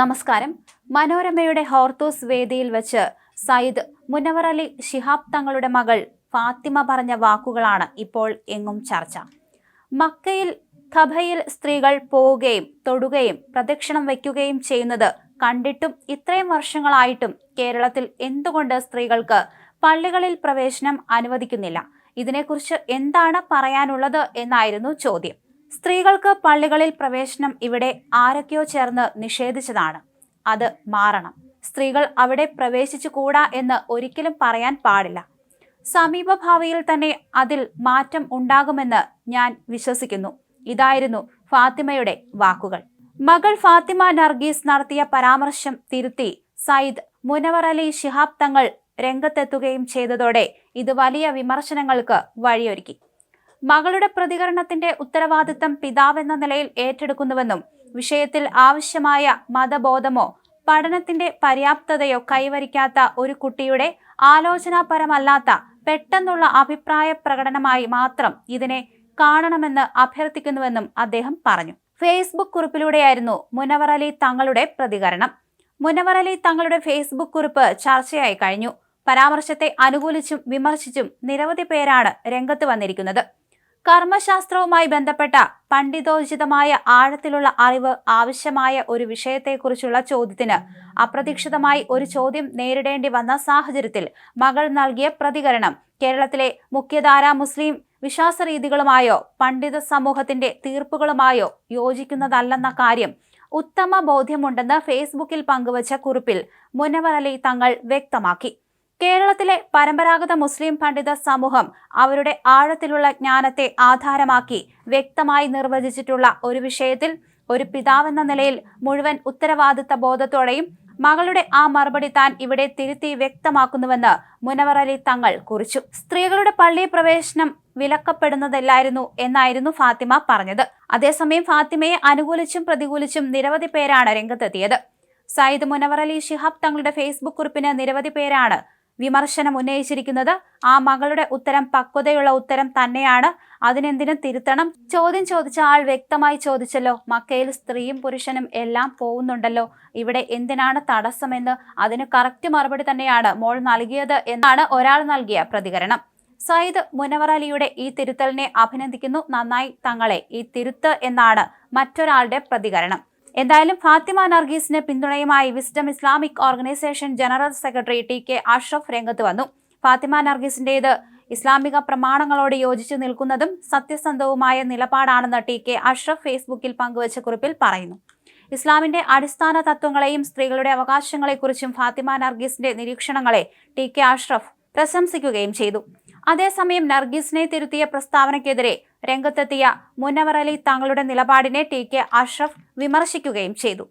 നമസ്കാരം. മനോരമയുടെ ഹോർത്തൂസ് വേദിയിൽ വെച്ച് സയ്യിദ് മുനവർ അലി ഷിഹാബ് തങ്ങളുടെ മകൾ ഫാത്തിമ പറഞ്ഞ വാക്കുകളാണ് ഇപ്പോൾ എങ്ങും ചർച്ച. മക്കയിൽ ഖബയിൽ സ്ത്രീകൾ പോവുകയും തൊടുകയും പ്രദക്ഷിണം വയ്ക്കുകയും ചെയ്യുന്നത് കണ്ടിട്ടും ഇത്രയും വർഷങ്ങളായിട്ടും കേരളത്തിൽ എന്തുകൊണ്ട് സ്ത്രീകൾക്ക് പള്ളികളിൽ പ്രവേശനം അനുവദിക്കുന്നില്ല? ഇതിനെക്കുറിച്ച് എന്താണ് പറയാനുള്ളത് എന്നായിരുന്നു ചോദ്യം. സ്ത്രീകൾക്ക് പള്ളികളിൽ പ്രവേശനം ഇവിടെ ആരൊക്കെയോ ചേർന്ന് നിഷേധിച്ചതാണ്. അത് മാറണം. സ്ത്രീകൾ അവിടെ പ്രവേശിച്ചുകൂടാ എന്ന് ഒരിക്കലും പറയാൻ പാടില്ല. സമീപഭാവിയിൽ തന്നെ അതിൽ മാറ്റം ഉണ്ടാകുമെന്ന് ഞാൻ വിശ്വസിക്കുന്നു. ഇതായിരുന്നു ഫാത്തിമയുടെ വാക്കുകൾ. മകൾ ഫാത്തിമ നർഗീസ് നടത്തിയ പരാമർശം തിരുത്തി സയ്യിദ് മുനവർ അലി ശിഹാബ് തങ്ങൾ രംഗത്തെത്തുകയും ചെയ്തതോടെ ഇത് വലിയ വിമർശനങ്ങൾക്ക് വഴിയൊരുക്കി. മകളുടെ പ്രതികരണത്തിന്റെ ഉത്തരവാദിത്തം പിതാവെന്ന നിലയിൽ ഏറ്റെടുക്കുന്നുവെന്നും വിഷയത്തിൽ ആവശ്യമായ മതബോധമോ പഠനത്തിന്റെ പര്യാപ്തതയോ കൈവരിക്കാത്ത ഒരു കുട്ടിയുടെ ആലോചനാപരമല്ലാത്ത പെട്ടെന്നുള്ള അഭിപ്രായ പ്രകടനമായി മാത്രം ഇതിനെ കാണണമെന്ന് അഭ്യർത്ഥിക്കുന്നുവെന്നും അദ്ദേഹം പറഞ്ഞു. ഫേസ്ബുക്ക് കുറിപ്പിലൂടെയായിരുന്നു മുനവർ അലി തങ്ങളുടെ പ്രതികരണം. മുനവർ അലി തങ്ങളുടെ ഫേസ്ബുക്ക് കുറിപ്പ് ചർച്ചയായി കഴിഞ്ഞു. പരാമർശത്തെ അനുകൂലിച്ചും വിമർശിച്ചും നിരവധി പേരാണ് രംഗത്ത് വന്നിരിക്കുന്നത്. കർമ്മശാസ്ത്രവുമായി ബന്ധപ്പെട്ട പണ്ഡിതോചിതമായ ആഴത്തിലുള്ള അറിവ് ആവശ്യമായ ഒരു വിഷയത്തെക്കുറിച്ചുള്ള ചോദ്യത്തിന് അപ്രതീക്ഷിതമായി ഒരു ചോദ്യം നേരിടേണ്ടി വന്ന സാഹചര്യത്തിൽ മകൾ നൽകിയ പ്രതികരണം കേരളത്തിലെ മുഖ്യധാരാ മുസ്ലിം വിശ്വാസരീതികളുമായോ പണ്ഡിത സമൂഹത്തിന്റെ തീർപ്പുകളുമായോ യോജിക്കുന്നതല്ലെന്ന കാര്യം ഉത്തമ ബോധ്യമുണ്ടെന്ന് ഫേസ്ബുക്കിൽ പങ്കുവച്ച കുറിപ്പിൽ മുനവർ അലി തങ്ങൾ വ്യക്തമാക്കി. കേരളത്തിലെ പരമ്പരാഗത മുസ്ലിം പണ്ഡിത സമൂഹം അവരുടെ ആഴത്തിലുള്ള ജ്ഞാനത്തെ ആധാരമാക്കി വ്യക്തമായി നിർവചിച്ചിട്ടുള്ള ഒരു വിഷയത്തിൽ ഒരു പിതാവെന്ന നിലയിൽ മുഴുവൻ ഉത്തരവാദിത്ത ബോധത്തോടെയും മകളുടെ ആ മറുപടി താൻ ഇവിടെ തിരുത്തി വ്യക്തമാക്കുന്നുവെന്ന് മുനവർ അലി തങ്ങൾ കുറിച്ചു. സ്ത്രീകളുടെ പള്ളി പ്രവേശനം വിലക്കപ്പെടുന്നതല്ലായിരുന്നു എന്നായിരുന്നു ഫാത്തിമ പറഞ്ഞത്. അതേസമയം ഫാത്തിമയെ അനുകൂലിച്ചും പ്രതികൂലിച്ചും നിരവധി പേരാണ് രംഗത്തെത്തിയത്. സയ്യിദ് മുനവർ അലി ഷിഹാബ് തങ്ങളുടെ ഫേസ്ബുക്ക് കുറിപ്പിന് നിരവധി പേരാണ് വിമർശനം ഉന്നയിച്ചിരിക്കുന്നത് ആ മകളുടെ ഉത്തരം പക്വതയുള്ള ഉത്തരം തന്നെയാണ്. അതിനെന്തിനും തിരുത്തണം. ചോദ്യം ചോദിച്ച ആൾ വ്യക്തമായി ചോദിച്ചല്ലോ. മക്കയിൽ സ്ത്രീയും പുരുഷനും എല്ലാം പോകുന്നുണ്ടല്ലോ. ഇവിടെ എന്തിനാണ് തടസ്സമെന്ന് അതിന് കറക്റ്റ് മറുപടി തന്നെയാണ് മോൾ നൽകിയത് എന്നാണ് ഒരാൾ നൽകിയ പ്രതികരണം. സയ്യിദ് മുനവർ അലിയുടെ ഈ തിരുത്തലിനെ അഭിനന്ദിക്കുന്നു. നന്നായി തങ്ങളെ ഈ തിരുത്ത് എന്നാണ് മറ്റൊരാളുടെ പ്രതികരണം. എന്തായാലും ഫാത്തിമ നർഗീസിന് പിന്തുണയുമായി wisdom Islamic organisation general secretary T K Ashraf രംഗത്ത് വന്നു. ഫാത്തിമ നർഗീസിന്റേത് ഇസ്ലാമിക പ്രമാണങ്ങളോട് യോജിച്ചു നിൽക്കുന്നതും സത്യസന്ധവുമായ നിലപാടാണെന്ന് ടി കെ അഷ്റഫ് ഫേസ്ബുക്കിൽ പങ്കുവച്ച കുറിപ്പിൽ പറയുന്നു. ഇസ്ലാമിന്റെ അടിസ്ഥാന തത്വങ്ങളെയും സ്ത്രീകളുടെ അവകാശങ്ങളെക്കുറിച്ചും ഫാത്തിമ നർഗീസിന്റെ നിരീക്ഷണങ്ങളെ ടി കെ അഷ്റഫ് പ്രശംസിക്കുകയും ചെയ്തു. അതേസമയം നർഗീസിനെ തിരുത്തിയ പ്രസ്താവനയ്ക്കെതിരെ രംഗത്തെത്തിയ മുനവർ അലി തങ്ങളുടെ നിലപാടിനെ ടി കെ അഷ്റഫ് വിമർശിക്കുകയും ചെയ്തു.